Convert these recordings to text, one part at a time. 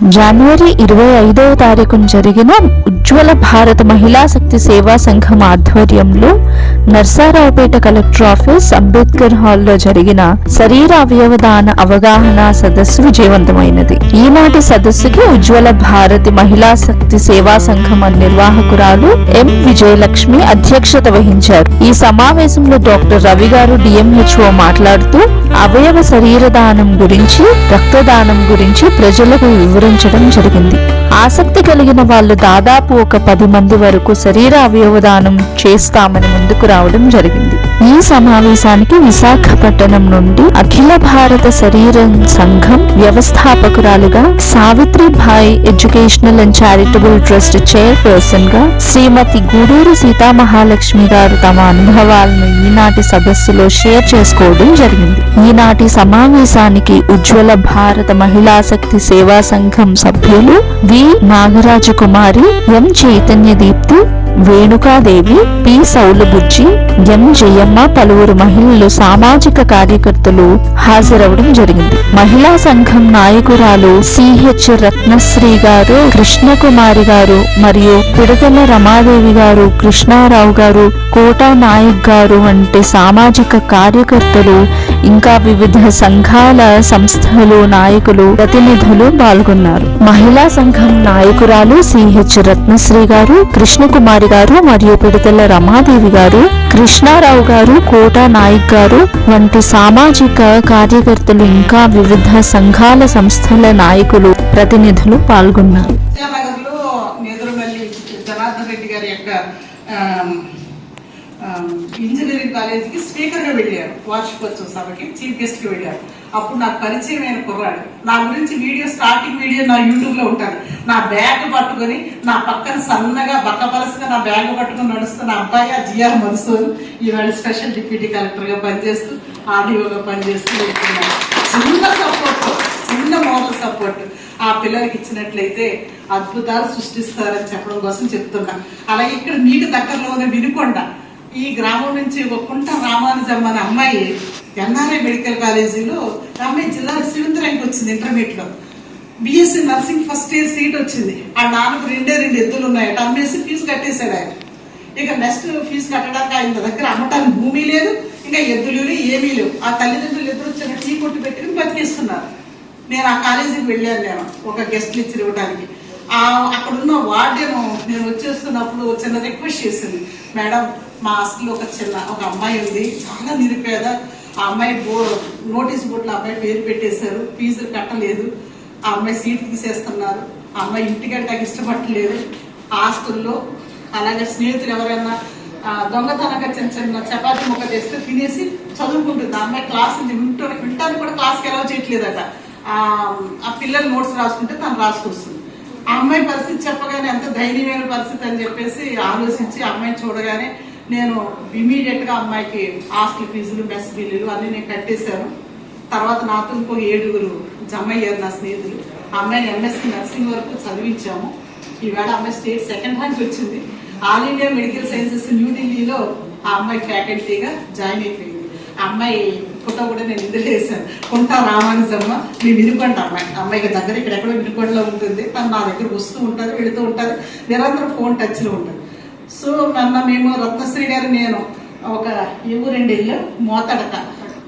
జనవరి ఇరవై ఐదవ తారీఖున జరిగిన ఉజ్వల భారత మహిళా శక్తి సేవా సంఘం ఆధ్వర్యంలో నర్సారావుపేట కలెక్టర్ ఆఫీస్ అంబేద్కర్ హాల్లో జరిగిన శరీర అవయవ దాన అవగాహన సదస్సు విజయవంతమైనది. ఈనాటి సదస్సుకి ఉజ్వల భారతి మహిళా శక్తి సేవా సంఘం నిర్వాహకురాలు ఎం విజయలక్ష్మి అధ్యక్షత వహించారు. ఈ సమావేశంలో డాక్టర్ రవి గారు డిఎంహెచ్ఓ మాట్లాడుతూ అవయవ శరీర దానం గురించి రక్తదానం గురించి ప్రజలకు వివరించడం జరిగింది. ఆసక్తి కలిగిన వాళ్ళు దాదాపు ఒక పది మంది వరకు శరీర అవయవదానం చేస్తామని ముందుకు రావడం జరిగింది. ఈ సమావేశానికి విశాఖపట్నం నుండి అఖిల భారత శరీరం సంఘం వ్యవస్థాపకురాలుగా Savitribai educational and charitable trust చైర్పర్సన్గా శ్రీమతి గూడూరు సీతామహాలక్ష్మి గారు తమ అనుభవాలను ఈనాటి సదస్సులో షేర్ చేసుకోవడం జరిగింది. ఈనాటి సమావేశానికి ఉజ్వల భారత మహిళా శక్తి సేవా సంఘం సభ్యులు V. Nagaraju Kumari M. Chaitanya Deepti Venukadevi P. సౌలబుజ్జి M. Jayamma పలువురు మహిళలు సామాజిక కార్యకర్తలు హాజరవడం జరిగింది. మహిళా సంఘం నాయకురాలు సిహెచ్ రత్నశ్రీ గారు కృష్ణకుమారి గారు మరియు పిడతల రమాదేవి గారు కృష్ణారావు గారు కోటా నాయక్ గారు వంటి సామాజిక కార్యకర్తలు ఇంకా వివిధ సంఘాల సంస్థలు నాయకులు ప్రతినిధులు పాల్గొన్నారు. మహిళా సంఘం నాయకురాలు సిహెచ్ రత్నశ్రీ గారు కృష్ణకుమారి గారు మరియు పిడతల రమాదేవి గారు కృష్ణారావు గారు కోటా నాయక్ గారు వంటి సామాజిక కార్యకర్తలు ఇంకా వివిధ సంఘాల సంస్థల నాయకులు ప్రతినిధులు పాల్గొన్నారు. ఇంజనీరింగ్ కాలేజీకి స్పీకర్గా వెళ్ళారు. వార్షికోత్సవ సభకి చీఫ్ గెస్ట్కి వెళ్ళారు. అప్పుడు నాకు పరిచయం అయిన కుర్రాడు. నా గురించి వీడియో స్టార్టింగ్ వీడియో నా యూట్యూబ్లో ఉంటాను. నా బ్యాగ్ పట్టుకొని నా పక్కన సన్నగా బక్కపలసగా నా బ్యాగ్ పట్టుకొని నడుస్తున్న అబ్బాయి ఆ జిఆర్ మధుసూదన్. ఈవేళ స్పెషల్ డిప్యూటీ కలెక్టర్గా పనిచేస్తూ ఆర్డీఓగా పనిచేస్తూ వెళ్తున్నాను చిన్న సపోర్ట్ చిన్న మోడల్ సపోర్ట్ ఆ పిల్లలకి ఇచ్చినట్లయితే అద్భుతాలు సృష్టిస్తారని చెప్పడం కోసం చెప్తున్నా. అలాగే ఇక్కడ మీకు దగ్గరలోనే వినుకొండ. ఈ గ్రామం నుంచి ఒక కుంట రామానుజమ్మ అనే అమ్మాయి ఎన్ఆర్ఐ మెడికల్ కాలేజీలో ఆ జిల్లా జిల్లాలో సెవెంత్ ర్యాంక్ వచ్చింది ఇంటర్మీడియట్లో. BSc nursing first year seat వచ్చింది. ఆ నాన్నకు రెండే రెండు ఎద్దులు ఉన్నాయట అమ్మేసి ఫీజు కట్టేశాడు ఆయన. ఇక నెక్స్ట్ ఫీజు కట్టడానికి ఆయన దగ్గర అమ్మటానికి భూమి లేదు ఇంకా ఎద్దులు ఏమీ లేవు. ఆ తల్లిదండ్రులు ఎదురు వచ్చిన టీ కొట్టు పెట్టుకుని బతికేస్తున్నారు. నేను ఆ కాలేజీకి వెళ్ళాను నేను ఒక గెస్ట్ లెక్చర్ ఇవ్వడానికి. ఆ అక్కడున్న వార్డేమో నేను వచ్చేస్తున్నప్పుడు చిన్న రిక్వెస్ట్ చేసింది. మేడం మా హాస్టల్లో ఒక చిన్న ఒక అమ్మాయి ఉంది చాలా నిరుపేద ఆ అమ్మాయి బో నోటీస్ బోర్డులో అమ్మాయి పేరు పెట్టేశారు. ఫీజులు కట్టలేదు. ఆ అమ్మాయి సీట్ తీసేస్తున్నారు. ఆ అమ్మాయి ఇంటికంటే ఇష్టపడలేదు హాస్టల్లో. అలాగే స్నేహితులు ఎవరైనా దొంగతనంగా చిన్న చిన్న చపాతీ ముక్క చేస్తే తినేసి చదువుకుంటుంది. ఆ అమ్మాయి క్లాస్ వింటూ వింటానికి కూడా క్లాస్కి ఎలా చేయట్లేదట. ఆ పిల్లలు నోట్స్ రాసుకుంటే తను రాసుకొస్తుంది. ఆ అమ్మాయి పరిస్థితి చెప్పగానే ఎంత ధైర్యమైన పరిస్థితి అని చెప్పేసి ఆలోచించి ఆ అమ్మాయిని చూడగానే నేను ఇమీడియట్గా అమ్మాయికి హాస్టల్ ఫీజులు మెస్ బిల్లులు అన్ని నేను కట్టేశాను. తర్వాత నాతో ఇంకో ఏడుగురు జమ అయ్యారు నా స్నేహితులు. అమ్మాయిని ఎంఎస్సి నర్సింగ్ వరకు చదివించాము. ఈవేళ అమ్మాయి స్టేట్ సెకండ్ ర్యాంక్ వచ్చింది. ఆల్ ఇండియా మెడికల్ సైన్సెస్ న్యూఢిల్లీలో ఆ అమ్మాయి ఫ్యాకల్టీగా జాయిన్ అయిపోయింది. ఆ అమ్మాయి ఫోటో కూడా నేను ఇందులో వేసాను కొంటా రామానుజమ్మ మీ వినుకొండ అమ్మాయి. అమ్మాయికి దగ్గర ఇక్కడ ఎక్కడో వినుకొండలో ఉంటుంది. తను నా దగ్గర వస్తూ ఉంటుంది వెళుతూ ఉంటుంది. నిరంతరం ఫోన్ టచ్లో ఉంటుంది. సో మొన్న మేము రత్నశ్రీ గారు నేను ఒక ఏ ఊరండి ఇల్లు మోతడక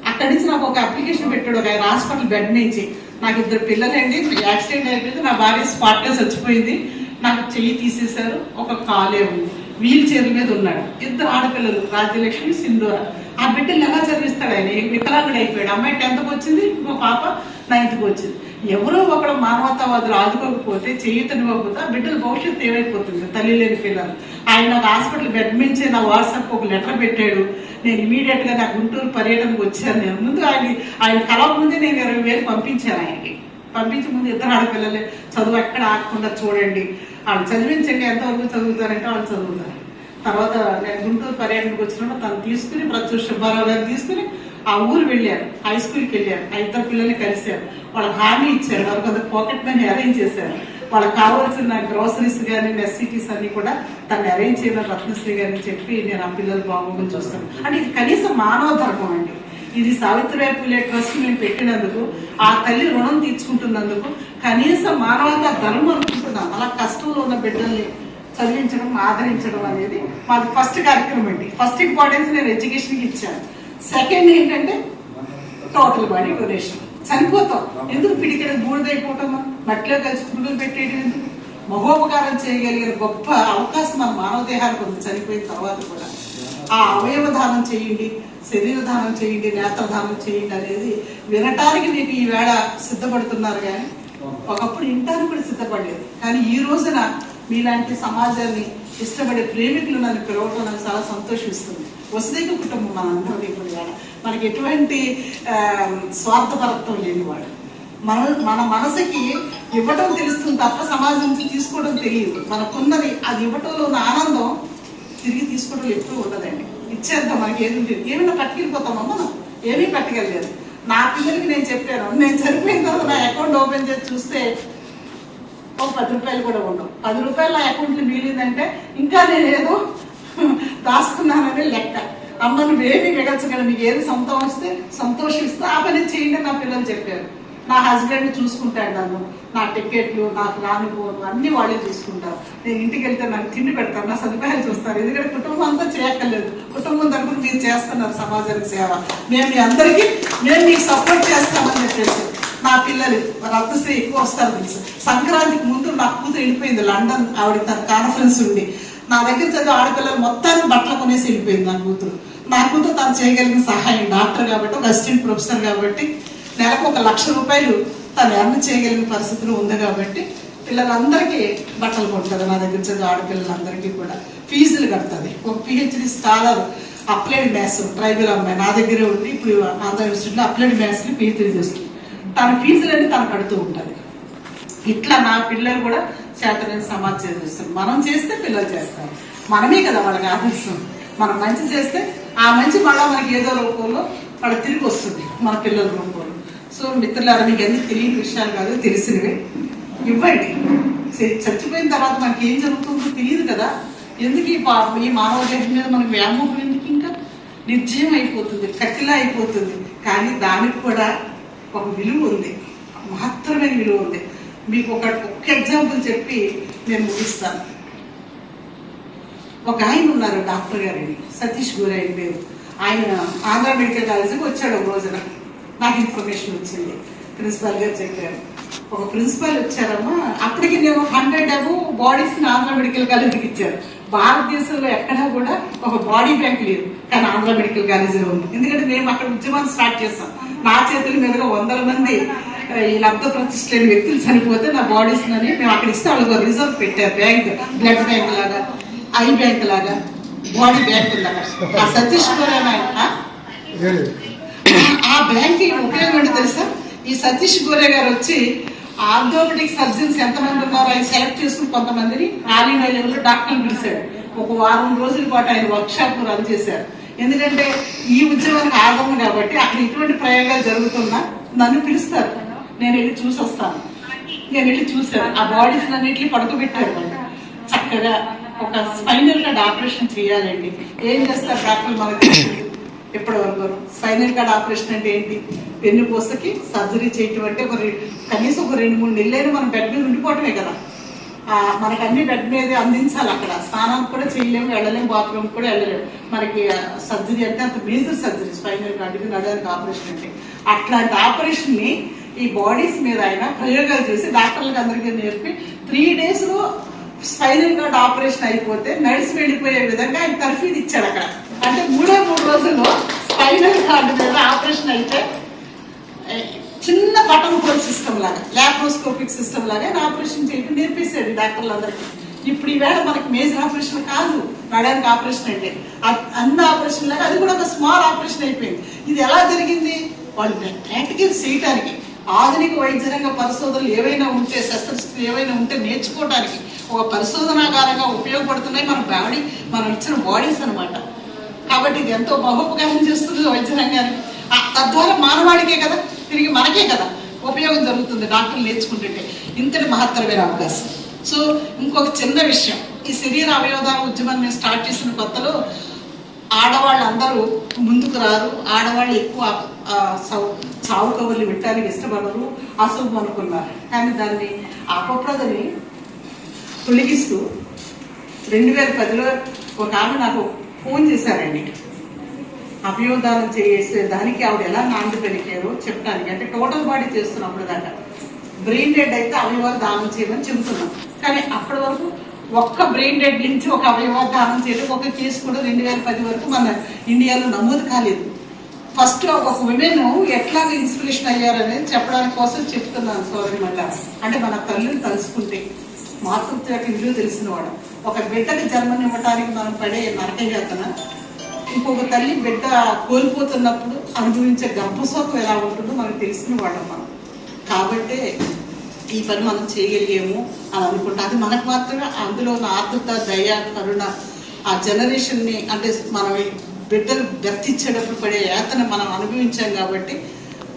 అక్కడి నుంచి నాకు ఒక అప్లికేషన్ పెట్టాడు ఒక హాస్పిటల్ బెడ్ నుంచి. నాకు ఇద్దరు పిల్లలండి యాక్సిడెంట్ అయిపోయింది నా భార్య స్పాట్గా చచ్చిపోయింది. నాకు చెయ్యి తీసేశారు ఒక కాలే ఉంది. వీల్ చైర్ మీద ఉన్నాడు. ఇద్దరు ఆడపిల్లలు రాజ్యలక్ష్మి సింధూర. ఆ బిడ్డలు ఎలా చదివిస్తాడు ఆయన? వికలాంగుడు అయిపోయాడు? అమ్మాయి టెన్త్కి వచ్చింది ఇంకో పాప నైన్త్కి వచ్చింది. ఎవరో ఒకడు మానవతావాదులు ఆదుకోకపోతే చేయుతనివ్వకపోతే ఆ బిడ్డల భవిష్యత్తు ఏమైపోతుంది? తల్లి లేని పిల్లలు. ఆయన హాస్పిటల్ బెడ్ మించి నా వాట్సాప్ ఒక లెటర్ పెట్టాడు. నేను ఇమీడియట్గా నా గుంటూరు పర్యటనకు వచ్చాను. నేను ముందు ఆయన ఆయన కలవ ముందే నేను ఇరవై వేలు పంపించాను ఆయనకి. పంపించే ముందు ఇద్దరు ఆడపిల్లలే చదువు ఎక్కడ ఆగకుండా చూడండి. వాళ్ళు చదివించండి ఎంతవరకు చదువుతారంటే వాళ్ళు చదువుతారు. తర్వాత నేను గుంటూరు పర్యటనకు వచ్చినప్పుడు తను తీసుకుని ప్రత్యూష సుబ్బారావు గారు తీసుకుని ఆ ఊరు వెళ్ళారు హై స్కూల్కి వెళ్ళారు ఆ ఇద్దరు పిల్లల్ని కలిశారు వాళ్ళకి హామీ ఇచ్చారు వారు కొంత పాకెట్ మనీ అరేంజ్ చేశారు. వాళ్ళకి కావాల్సిన గ్రోసరీస్ కానీ నెసిటీస్ అన్ని కూడా తను అరేంజ్ చేయడం రత్నశ్రీ గారిని చెప్పి నేను ఆ పిల్లలు బాగోగులు చూస్తాను. అంటే ఇది కనీసం మానవ ధర్మం అండి. ఇది సావిత్రిబాయి పూలే ట్రస్ట్ మేము పెట్టినందుకు ఆ తల్లి రుణం తీర్చుకుంటున్నందుకు కనీసం మానవత ధర్మం అనుకుంటున్నాం. అలా కష్టంలో ఉన్న బిడ్డల్ని చదివించడం ఆదరించడం అనేది మాది ఫస్ట్ కార్యక్రమం అండి. ఫస్ట్ ఇంపార్టెన్స్ నేను ఎడ్యుకేషన్కి ఇచ్చాను. సెకండ్ ఏంటంటే టోటల్ బాడీ డొనేషన్ చనిపోతాం. ఎందుకు పిడికెడ బూడిదైపోవటం మట్టిలో కలిసి పురుగులు పెట్టేయడం ఎందుకు? మహోపకారం చేయగలిగిన గొప్ప అవకాశం మన మానవ దేహానికి ఉంది. చనిపోయిన తర్వాత కూడా. ఆ అవయవ దానం చేయండి శరీర దానం చేయండి నేత్ర దానం చేయండి అనేది వినటానికి మీకు ఈవేళ సిద్ధపడుతున్నారు కానీ ఒకప్పుడు ఇంటానికి కూడా సిద్ధపడలేదు. కానీ ఈ రోజున మీలాంటి సమాజాన్ని ఇష్టపడే ప్రేమికులు నన్ను పిలవటం నాకు చాలా సంతోషిస్తుంది. వసుదైక కుటుంబం మనందరం ఇప్పుడు ఇవాళ మనకి ఎటువంటి స్వార్థపరత్వం లేనివాడు మన మన మనసుకి ఇవ్వటం తెలుస్తుంది తప్ప సమాజం నుంచి తీసుకోవడం తెలియదు. మనకున్నది అది ఇవ్వటంలో ఉన్న ఆనందం తిరిగి తీసుకోవడం ఎప్పుడూ ఉండదండి. ఇచ్చేద్దాం మనకి ఏది ఉంటుంది ఏమైనా పట్టుకెళ్ళిపోతామా మనం? ఏమీ పట్టుకెళ్ళలేదు. నా పిల్లలకి నేను చెప్పాను నేను చనిపోయిన తర్వాత నా అకౌంట్ ఓపెన్ చేసి చూస్తే ఓ పది రూపాయలు కూడా ఉండవు పది రూపాయలు నా అకౌంట్లో మిగిలిందంటే ఇంకా నేను ఏదో దాచుకున్నాననే లెక్క. అమ్మ నువ్వేమీ మిగల్చగలవు మీకు ఏది సొంతం వస్తే సంతోషిస్తే ఆ పని చేయండి నా పిల్లలు చెప్పారు. నా హస్బెండ్ చూసుకుంటాడు నన్ను. నా టికెట్లు నాకు రాని పోను అన్ని వాళ్ళే చూసుకుంటారు. నేను ఇంటికి వెళ్తే నాకు తిండి పెడతాను నా సదుపాయాలు చూస్తారు. ఎందుకంటే కుటుంబం అంతా చేయక్కర్లేదు. కుటుంబం తరపున మీరు చేస్తున్నారు సమాజానికి సేవ. మేము మీ అందరికీ మేము మీకు సపోర్ట్ చేస్తామని చెప్పేసి. నా పిల్లలు రక్తశ్రీ ఎక్కువ వస్తారు తెలుసు? సంక్రాంతికి ముందు నా కూతురు వెళ్ళిపోయింది లండన్ ఆవిడ తన కాన్ఫరెన్స్ ఉండి. నా దగ్గర చదివే ఆడపిల్లలు మొత్తాన్ని బట్టలు కొనేసి వెళ్ళిపోయింది నా కూతురు. నా కూతురు తను చేయగలిగిన సహాయం డాక్టర్ కాబట్టి ఒక అసిస్టెంట్ ప్రొఫెసర్ కాబట్టి నెలకు ఒక లక్ష రూపాయలు తను ఎర్న్ చేయగలిగిన పరిస్థితులు ఉంది కాబట్టి పిల్లలందరికీ బట్టలు కొంటుంది నా దగ్గర చదివే ఆడపిల్లలందరికీ కూడా. ఫీజులు కడుతుంది. ఒక PhD scholar applied maths tribal అమ్మాయి నా దగ్గరే ఉండి ఇప్పుడు ఆంధ్ర యూనివర్సిటీలో అప్లైడ్ మ్యాథ్స్ని పిహెచ్డి చేస్తుంది. తన ఫీజులన్నీ తను కడుతూ ఉంటుంది. ఇట్లా నా పిల్లలు కూడా చేతనని సమాజం చేస్తారు మనం చేస్తే పిల్లలు చేస్తారు. మనమే కదా వాళ్ళకి ఆదర్శం. మనం మంచి చేస్తే ఆ మంచి మళ్ళా మనకి ఏదో రూపంలో వాళ్ళ తిరిగి వస్తుంది మన పిల్లల రూపంలో. సో మిత్రులారా మీకు అన్ని తెలియని విషయాలు కాదు తెలిసినవే. ఇవ్వండి. చచ్చిపోయిన తర్వాత మనకి ఏం జరుగుతుందో తెలియదు కదా. ఎందుకు ఈ ఈ మానవ దేహం మీద మనకు వ్యామోహం ఎందుకు ఇంకా? నిర్జయం అయిపోతుంది కట్టిలా అయిపోతుంది. కానీ దానికి కూడా ఒక విలువ ఉంది. మహత్తరమైన విలువ ఉంది. మీకు ఒక ఒక్క ఎగ్జాంపుల్ చెప్పి నేను ముగిస్తాను. ఒక ఆయన ఉన్నారు డాక్టర్ గారని సతీష్ గోరి ఆయన పేరు. ఆయన ఆంధ్ర మెడికల్ కాలేజీకి వచ్చాడు ఒక రోజున. నాకు ఇన్ఫర్మేషన్ వచ్చింది. ప్రిన్సిపాల్ గారు చెప్పారు. ఒక ప్రిన్సిపాల్ వచ్చారమ్మా. అప్పటికి నేను హండ్రెడ్ అబో బాడీస్ ఆంధ్ర మెడికల్ కాలేజీకి ఇచ్చారు. భారతదేశంలో ఎక్కడా కూడా ఒక బాడీ బ్యాంక్ లేదు. కానీ ఆంధ్ర మెడికల్ కాలేజీలో ఉంది. ఎందుకంటే మేము అక్కడ ఉద్యమాన్ని స్టార్ట్ చేస్తాం. నా చేతుల మీదుగా వందల మంది ఈ లబ్ధ ప్రతిష్ఠలేని వ్యక్తులు చనిపోతే నా బాడీస్ అని మేము అక్కడ ఇస్తే వాళ్ళకి ఒక రిజర్వ్ పెట్టారు బ్యాంక్ బ్లడ్ బ్యాంక్ లాగా ఐ బ్యాంక్ లాగా బాడీ బ్యాంక్ అక్కడ. ఆ సతీష్ ఆయన ఆ? బ్యాంక్ ఉపయోగం ఏంటో తెలుసా? ఈ సతీష్ గోరే గారు వచ్చి ఆర్థోపెడిక్ సర్జన్స్ ఎంతమంది ఉన్నారో ఆయన సెలెక్ట్ చేసుకుని కొంతమందిని ఇండియా లెవెల్లో డాక్టర్లు పిలిచాడు. ఒక వారం రోజుల పాటు ఆయన వర్క్ షాప్ రన్ చేశారు. ఎందుకంటే ఈ ఉద్యోగం ఆగము కాబట్టి అక్కడ ఇటువంటి ప్రయోగాలు జరుగుతున్నా నన్ను పిలుస్తారు. నేను వెళ్ళి చూసి వస్తాను నేను వెళ్ళి చూశాను. ఆ బాడీస్ అన్నింటినీ పడుకోబెట్టారు వాళ్ళు చక్కగా ఒక స్పైనల్ కార్డ్ ఆపరేషన్ చేయాలండి. ఏం చేస్తారు డాక్టర్లు మనకు? తెలియదు. ఇప్పటి వరకు? స్పైనల్ కార్డ్ ఆపరేషన్ అంటే ఏంటి? వెన్నుపూసకి సర్జరీ చేయటం అంటే ఒక కనీసం ఒక రెండు మూడు నెలలైనా మనం బెడ్ మీద ఉండిపోవటమే కదా. మనకి అన్ని బెడ్ మీద అందించాలి అక్కడ. స్నానాలు కూడా చేయలేము వెళ్ళలేము బాత్రూమ్ కూడా వెళ్ళలేము. మనకి సర్జరీ అంటే అంత మేజర్ సర్జరీ స్పైనల్ కార్డుకి నడడానికి ఆపరేషన్ అంటే. అట్లాంటి ఆపరేషన్ని ఈ బాడీస్ మీద ఆయన ప్రయోగాలు చేసి డాక్టర్లకు అందరికీ నేర్పి త్రీ డేస్లో స్పైనల్ కార్డ్ ఆపరేషన్ అయిపోతే నడిచి వెళ్ళిపోయే విధంగా ఆయన తర్ఫీదు ఇచ్చాడు అక్కడ. అంటే మూడే మూడు రోజుల్లో స్పైనల్ కార్డు మీద ఆపరేషన్ అయితే చిన్న బటన్ హోల్ సిస్టమ్ లాగా ల్యాప్రోస్కోపిక్ సిస్టమ్ లాగా ఆపరేషన్ చేయడం నేర్పేశాడు డాక్టర్లు డాక్టర్లందరికీ ఇప్పుడు ఈవేళ మనకి మేజర్ ఆపరేషన్ కాదు నడడానికి ఆపరేషన్ అంటే. అన్న అన్ని ఆపరేషన్ లాగా అది కూడా ఒక స్మాల్ ఆపరేషన్ అయిపోయింది. ఇది ఎలా జరిగింది? వాళ్ళు ప్రాక్టికల్ చేయటానికి ఆధునిక వైద్య రంగ పరిశోధనలు ఏవైనా ఉంటే శస్త్రచికిత్సలు ఏవైనా ఉంటే నేర్చుకోవడానికి ఒక పరిశోధనాగారంగా ఉపయోగపడుతున్నాయి మన బాడీ మనం ఇచ్చిన బాడీస్ అనమాట కాబట్టి ఇది ఎంతో బహోపకారం చేస్తుంది వైద్య రంగానికి. తద్వారా మానవాడికే కదా. తిరిగి మనకే కదా ఉపయోగం జరుగుతుంది డాక్టర్లు నేర్చుకుంటుంటే. ఇంతటి మహత్తరమైన అవకాశం. సో ఇంకొక చిన్న విషయం. ఈ శరీర అవయవదాన ఉద్యమం మేము స్టార్ట్ చేసిన కొత్తలో ఆడవాళ్ళు అందరూ ముందుకు రారు. ఆడవాళ్ళు ఎక్కువ సావు చావు కబుర్లు వినటానికి ఇష్టపడరు అశుభం అనుకున్నారు. కానీ దాన్ని ఆ అపప్రదని తొలగిస్తూ రెండు వేల పదిలో ఒక ఆమె నాకు ఫోన్ చేశారండి. అభయోదానం చేసే దానికి ఆవిడ ఎలా నాంది పెరిగారో చెప్పడానికి అంటే టోటల్ బాడీ చేస్తున్నప్పుడు దాకా. బ్రెయిన్ డెడ్ అయితే అవయవాలు దానం చేయమని చెబుతున్నాం. కానీ అప్పటి వరకు ఒక్క బ్రెయిన్ డెడ్ నుంచి ఒక అవయవాలు దానం చేయడం ఒక కేసు కూడా రెండు వేల పది వరకు మన ఇండియాలో నమోదు కాలేదు. ఫస్ట్ ఒక విమెన్ ఎట్లా ఇన్స్పిరేషన్ అయ్యారనేది చెప్పడానికి కోసం చెప్తున్నాను సోదరి మళ్ళా అంటే మన తల్లిని తలుసుకుంటే మాతృత్వ యొక్క విలువ తెలిసినవాడు ఒక బిడ్డకి జన్మనివ్వటానికి మనం పడే నరకయాతన ఇంకొక తల్లి బిడ్డ కోల్పోతున్నప్పుడు అనుభవించే గర్భశోకం ఎలా ఉంటుందో మనకు తెలిసిన వాళ్ళం మనం కాబట్టి ఈ పని మనం చేయగలిగాము అని అనుకుంటా. అది మనకు మాత్రమే అందులో ఉన్న ఆతృత దయ కరుణ ఆ జనరేషన్ని అంటే మనం బిడ్డలు గర్తించేటప్పుడు పడే యాతన మనం అనుభవించాం కాబట్టి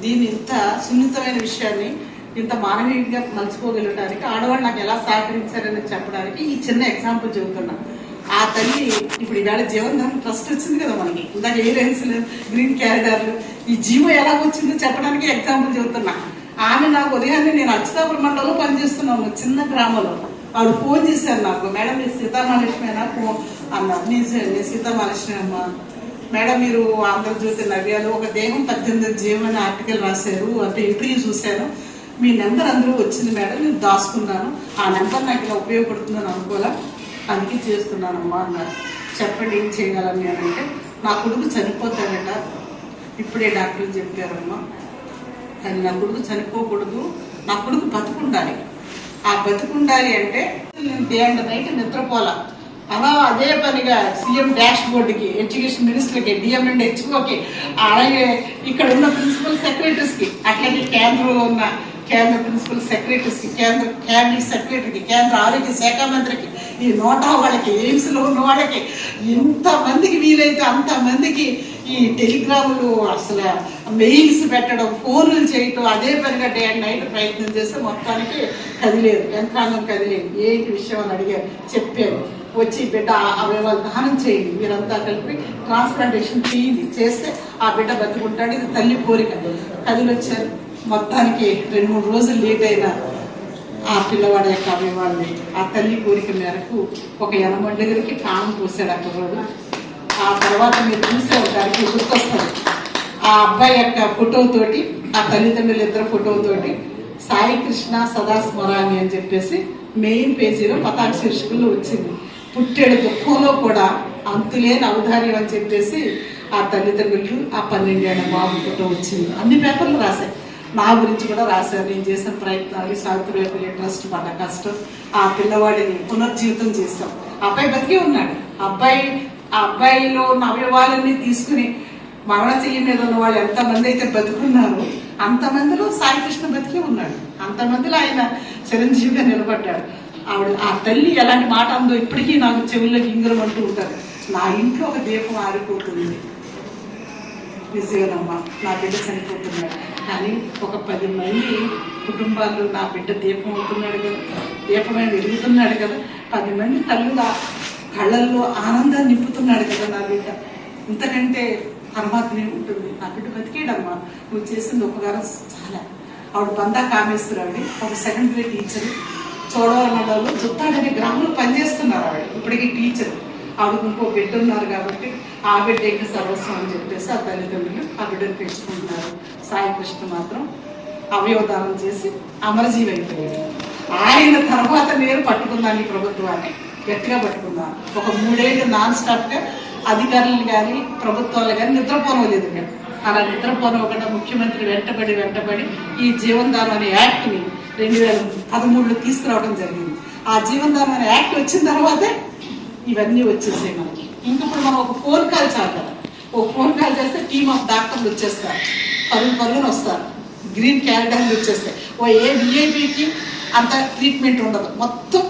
దీన్ని ఇంత సున్నితమైన విషయాన్ని ఇంత మానవీయంగా మలుచుకోగలగడానికి ఆడవాళ్ళు నాకు ఎలా సహకరించారని చెప్పడానికి ఈ చిన్న ఎగ్జాంపుల్ చెబుతున్నాను ఆ తల్లి ఇప్పుడు ఈవేళ జీవనధారం ట్రస్ట్ వచ్చింది కదా మనకి. ఇందాక ఏరియన్స్ గ్రీన్ క్యారిడార్లు ఈ జీవో ఎలా వచ్చిందో చెప్పడానికి ఎగ్జాంపుల్ చెబుతున్నా. ఆమె నాకు ఉదయాన్నే నేను అచ్యుతాపురం మండలంలో పనిచేస్తున్నాను చిన్న గ్రామంలో. ఆవిడ ఫోన్ చేశారు నాకు. మేడం మీరు సీతామహాలక్ష్మినా ఫోన్ అన్నారు. నేను సీతామహాలక్ష్మి అమ్మ. మేడం మీరు ఆంధ్రజ్యోతి నవ్యాలు ఒక దేహం పద్దెనిమిది జీవన ఆర్టికల్ రాశారు. అంటే ఇంటర్వ్యూ చూశాను. మీ నెంబర్ అందరూ వచ్చింది మేడం. నేను దాచుకున్నాను. ఆ నెంబర్ నాకు ఇలా ఉపయోగపడుతుందని అనుకోలే. అందుకే చేస్తున్నానమ్మా అన్నారు. చెప్పండి ఏం చేయగలను అని అంటే నా కొడుకు చనిపోతాడట. ఇప్పుడే డాక్టర్లు చెప్పారమ్మా. కానీ నా కొడుకు చనిపోకూడదు నా కొడుకు బతుకుండాలి. ఆ బతుకుండాలి అంటే నేను డే అండ్ నైట్ నిద్రపోలా. అలా అదే పనిగా సీఎం డాష్ బోర్డుకి ఎడ్యుకేషన్ మినిస్టర్కి డిఎం అండ్ హెచ్ఓకి అలాగే ఇక్కడ ఉన్న ప్రిన్సిపల్ సెక్రటరీస్కి అట్లాగే కేంద్రంలో ఉన్న కేంద్ర ప్రిన్సిపల్ సెక్రటరీస్కి కేంద్ర క్యాబినెట్ సెక్రటరీకి కేంద్ర ఆరోగ్య శాఖ మంత్రికి ఈ నోటా వాళ్ళకి ఎయిమ్స్లో ఉన్న వాళ్ళకి ఎంతమందికి వీలైతే అంతమందికి ఈ టెలిగ్రాములు అసలు మెయిల్స్ పెట్టడం ఫోన్లు చేయటం అదే పనిగా డే అండ్ నైట్ ప్రయత్నం చేస్తే మొత్తానికి కదిలేదు యంత్రాంగం కదిలేదు ఏంటి విషయం అని అడిగారు చెప్పారు. వచ్చి బిడ్డ అవయవాలు దానం చేయండి మీరంతా కలిపి ట్రాన్స్ప్లాంటేషన్ చేయండి చేస్తే ఆ బిడ్డ బతుకుంటాడు ఇది తల్లి కోరిక. కదిలి వచ్చారు మొత్తానికి రెండు మూడు రోజులు లేట్ అయినా ఆ పిల్లవాడి యొక్క అభివాళ్ళని ఆ తల్లి కోరిక మేరకు ఒక యనమండి దగ్గరికి ప్రాణం పోసాడు అక్కడ రోజు ఆ తర్వాత మీరు చూసే ఉంటారు మీకు గుర్తొస్తుంది. ఆ అబ్బాయి యొక్క ఫోటోతోటి ఆ తల్లిదండ్రుల ఇద్దరు ఫోటోతోటి సాయి కృష్ణ సదా స్మరామి అని చెప్పేసి మెయిన్ పేజీలో పతాక శీర్షికల్లో వచ్చింది. పుట్టేడు దుఃఖంలో కూడా అంతులేని ఔదార్యం అని చెప్పేసి ఆ తల్లిదండ్రులు ఆ పన్నెండేళ్ళ బాబు ఫోటో వచ్చింది. అన్ని పేపర్లు రాశాయి. నా గురించి కూడా రాశారు. నేను చేసిన ప్రయత్నాలు సావిత్రివేపల్లి ట్రస్ట్ పడ్డ కష్టం ఆ పిల్లవాడిని పునర్జీవితం చేస్తాం అబ్బాయి బతికే ఉన్నాడు. అబ్బాయి ఆ అబ్బాయిలో ఉన్న అవయవాలన్నీ తీసుకుని మరణ మీద ఉన్న వాళ్ళు ఎంతమంది అయితే బతుకున్నారు అంతమందిలో సాయికృష్ణ బతికే ఉన్నాడు. అంతమందిలో ఆయన చిరంజీవిగా నిలబడ్డాడు. ఆవిడ ఆ తల్లి ఎలాంటి మాట అందో ఇప్పటికీ నాకు చెవుల్లో గింగరం అంటూ ఉంటారు. నా ఇంట్లో ఒక దీపం ఆరిపోతుంది. నిజమేనమ్మా నా బిడ్డ చనిపోతున్నాడు. కానీ ఒక పది మంది కుటుంబాలు నా బిడ్డ దీపం అవుతున్నాడు కదా దీపమైన వెలుగుతున్నాడు కదా పది మంది తల్లుల కళ్ళల్లో ఆనందాన్ని నింపుతున్నాడు కదా నా బిడ్డ. ఇంతకంటే పరమాత్మే ఉంటుంది. నా బిడ్డ బతికేడమ్మా. నువ్వు చేసింది ఉపకారం చాలా. ఆవిడ బందా కామేశ్వరావిడి ఒక సెకండరీ టీచర్ చోడవరం జుత్తాడనే గ్రామంలో పనిచేస్తున్నారు ఆవిడ. ఇప్పటికీ టీచర్ ఆవిడకు ఇంకో బిడ్డ ఉన్నారు కాబట్టి ఆ బిడ్డ ఇంకా సర్వస్వం అని చెప్పేసి ఆ తల్లిదండ్రులు ఆ బిడ్డను పెంచుకుంటున్నారు. సాయి కృష్ణ మాత్రం అవయవదానం చేసి అమరజీవి అయిపోయాడు ఆయన తర్వాత నేను పట్టుకున్నాను ఈ ప్రభుత్వాన్ని. గట్టిగా పట్టుకున్నాను. ఒక మూడేళ్ళు నాన్ స్టాప్గా అధికారులు కానీ ప్రభుత్వాలు కానీ నిద్రపోనలేదు మేము అలా నిద్రపోనివ్వకుండా ముఖ్యమంత్రి వెంటబడి వెంటబడి ఈ జీవనదానం అనే యాక్ట్ని రెండు వేల పదమూడులో తీసుకురావడం జరిగింది. ఆ జీవనదానం అనే యాక్ట్ వచ్చిన తర్వాతే ఇవన్నీ వచ్చేసాయి మనకి. ఇంకప్పుడు మనం ఒక ఫోన్ కాల్ చాలు కదా ఒక ఫోన్ కాల్ చేస్తే టీమ్ ఆఫ్ డాక్టర్లు వచ్చేస్తారు. పరుగు పరుగున వస్తారు. గ్రీన్ క్యారిడర్లు వచ్చేస్తాయి. ఓ ఏ విఐపీకి అంత ట్రీట్మెంట్ ఉండదు. మొత్తం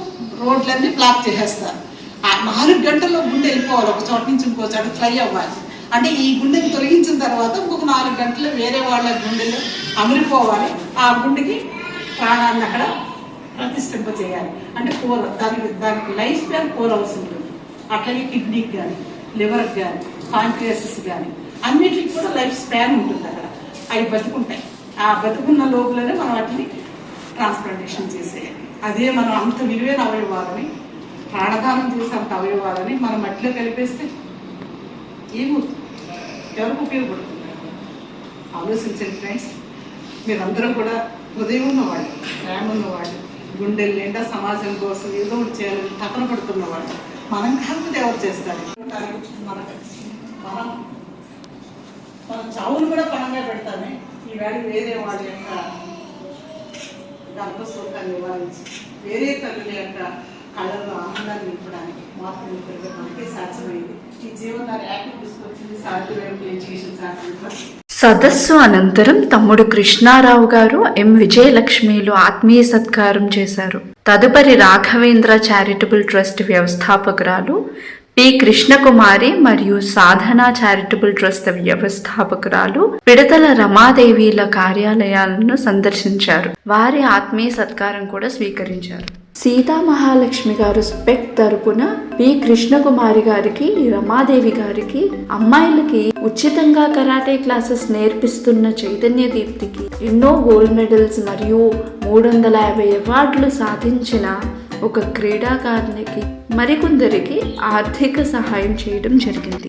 రోడ్లన్నీ బ్లాక్ చేసేస్తారు. ఆ నాలుగు గంటల్లో గుండె వెళ్ళిపోవాలి. ఒక చోట నుంచి ఇంకో చోట ఫ్లై అవ్వాలి. అంటే ఈ గుండెని తొలగించిన తర్వాత ఇంకొక నాలుగు గంటలు వేరే వాళ్ళ గుండెలు అమరిపోవాలి. ఆ గుండెకి ప్రాణాన్ని అక్కడ ప్రతిష్ఠింప చేయాలి అంటే ఫోర్ దానికి దానికి లైఫ్ స్పాన్ ఫోర్ అట్లనే కిడ్నీకి కానీ లివర్కి కానీ కాంక్రియాసిస్ కానీ అన్నిటికి కూడా లైఫ్ స్పాన్ ఉంటుంది అక్కడ. అవి బతుకుంటాయి. ఆ బతుకున్న లోపలనే మనం వాటిని ట్రాన్స్ప్లాంటేషన్ చేసేయాలి. అదే మనం అంత విలువైన అవయవాలని ప్రాణదానం చేసే అంత అవయవాలని మనం మట్టిలో కలిపేస్తే ఏమవుతుంది? ఎవరికి ఉపయోగపడుతుంది? ఆలోచించండి ఫ్రెండ్స్. మీరందరూ కూడా హృదయం ఉన్నవాళ్ళు ప్రేమ ఉన్నవాళ్ళు గుండెలు నిండా సమాజం కోసం ఏదో ఒకటి చేయాలని తపన పడుతున్నవాళ్ళు. మనం డెవలప్ ఎవరు చేస్తారు మన- మనం మనం చావును కూడా పణంగా పెడతామే. ఈవేళ వేరే వాళ్ళ యొక్క గర్భశోకాన్ని నివారించి వేరే తల్లుల యొక్క కళల్లో ఆనందాన్ని నింపడానికి మాత్రమే నింపడానికి మనకే సాధ్యమైంది. ఈ జీవనాన్ని యాక్టివ్ తీసుకొచ్చింది సాధ్యమైన ఎడ్యుకేషన్ సాధ్యం సదస్సు అనంతరం తమ్ముడు కృష్ణారావు గారు ఎం. విజయలక్ష్మిలు ఆత్మీయ సత్కారం చేశారు. తదుపరి రాఘవేంద్ర చారిటబుల్ ట్రస్ట్ వ్యవస్థాపకురాలు పి. కృష్ణకుమారి మరియు సాధన చారిటబుల్ ట్రస్ట్ వ్యవస్థాపకురాలు పిడతల రమాదేవిల కార్యాలయాలను సందర్శించారు. వారి ఆత్మీయ సత్కారం కూడా స్వీకరించారు. సీతా మహాలక్ష్మి గారు స్పెక్ తరపున పి. కృష్ణకుమారి గారికి రమాదేవి గారికి అమ్మాయిలకి ఉచితంగా కరాటే క్లాసెస్ నేర్పిస్తున్న చైతన్య దీప్తికి ఎన్నో గోల్డ్ మెడల్స్ మరియు మూడు వందల యాభై అవార్డులు సాధించిన ఒక క్రీడాకారునికి మరికొందరికి ఆర్థిక సహాయం చేయడం జరిగింది.